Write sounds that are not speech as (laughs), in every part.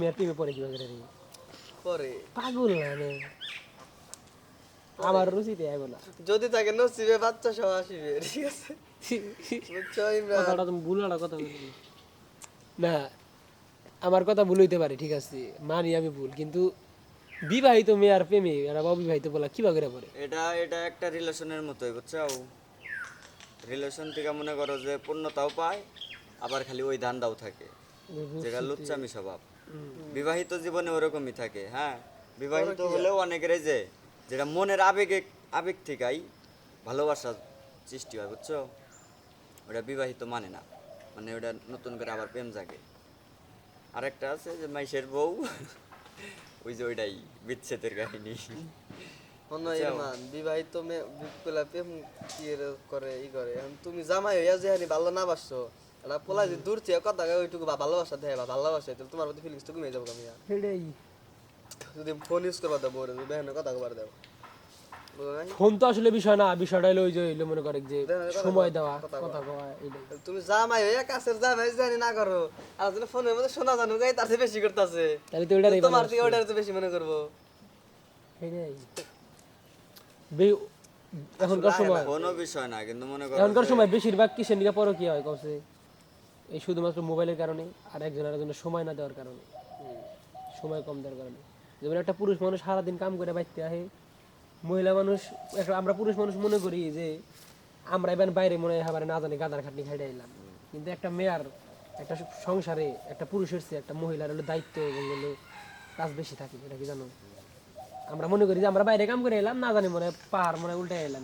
মেয়ের প্রেমে পড়ে কীভাবে রে? পরে। পাগল না আমার রুচিতে আইব না। যদি থাকে নসিবে বাচ্চা সহ আসিবে ঠিক আছে? বুঝছ কথাটা তুমি ভুল একটা কথা না আমার কথা ভুল হইতে পারে ঠিক আছে। মানি আমি ভুল কিন্তু বিবাহিত মেয়ে আর প্রেমে আর অবিবাহিত বলা কীভাবে করে পড়ে? এটা এটা একটা রিলেশনের মতোই বুঝছ রিলেশন থেকে মনে করো যে পূর্ণতাও পায় আবার খালি ওই ধান্দাও থাকে। যেটা লুচ্চামি স্বভাব। বিবাহিত জীবনে ওরকমই থাকে হ্যাঁ? বিবাহিত হলেও অনেকের যে যেটা মনের আবেগে আবেগ থেকেই ভালোবাসা সৃষ্টি হয় বুঝছ? ওটা বিবাহিত মানে না। মানে ওটা নতুন করে আবার প্রেম জাগে। আরেকটা আছে যে মাইশের বউ (laughs) ওই যে ওইটাই বিচ্ছেদের কাহিনী। বিবাহিত মেয়ে প্রেম কি করে ই করে? তুমি জামাই হইয়া যে হানি ভালো না বাসছো এটা পোলা যে দূর থেকে কথা ওইটুকু বা ভালোবাসা দেয় বা ভালোবাসা তাহলে তোমার প্রতি ফিলিংস তো কমে যাব সেটাই। যদি ফোন ইউজ করবা দাও বলে যদি কথা কবার নাই? ফোন তো আসলে বিষয় না বিষয়টা হলো ওই যে হইল মনে করে যে সময় দেওয়া কথা কওয়া তুমি জামাই হইয়া কাছের জামাই জানি না করো আর যদি ফোনের মধ্যে শোনা জানো গাই তার চেয়ে বেশি করতেছে। তাহলে তো ওইটারই তোমার থেকে ওটার তো বেশি মনে করব। সেটাই। এখনকার সময় কোনো বিষয় না কিন্তু মনে করো এখনকার সময় বেশিরভাগ কিসের কি হয় কমসে এই শুধুমাত্র মোবাইলের কারণে আর একজন আরেকজনের সময় না দেওয়ার কারণে সময় কম দেওয়ার কারণে যেমন একটা পুরুষ মানুষ সারাদিন কাম করে বাইতে আহে মহিলা মানুষ একটা আমরা পুরুষ মানুষ মনে করি যে আমরা এবার বাইরে মনে হয় আবার না জানি গাদার খাটনি খাইতে এলাম। কিন্তু একটা মেয়ার একটা সংসারে একটা পুরুষের চেয়ে একটা মহিলার হলো দায়িত্ব এবং হলো কাজ বেশি থাকে এটা কি জানো? আমরা মনে করি যে আমরা বাইরে কাম করে এলাম না জানি মনে হয় পাহাড় মনে হয় উল্টে এলাম।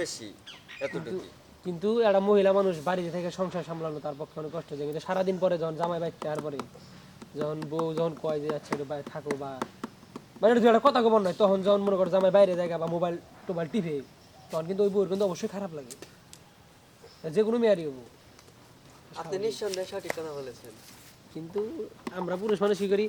বেশি এতটুকু কিন্তু একটা মহিলা মানুষ বাড়িতে থেকে সংসার সামলানো তার পক্ষে অনেক কষ্ট যায় কিন্তু সারাদিন পরে যখন জামাই বাইতে আর পরে যখন বউ যখন কয় যে আচ্ছা একটু বাইরে থাকো বা মানে এটা একটা কথা খবর নয় তখন যখন মনে করো জামাই বাইরে জায়গা বা মোবাইল টোবাইল টিপে তখন কিন্তু ওই বউর কিন্তু অবশ্যই খারাপ লাগে। যে কোনো মেয়ারই হব আপনি নিঃসন্দেহে সঠিক কথা বলেছেন। কিন্তু আমরা পুরুষ মানুষ কি করি?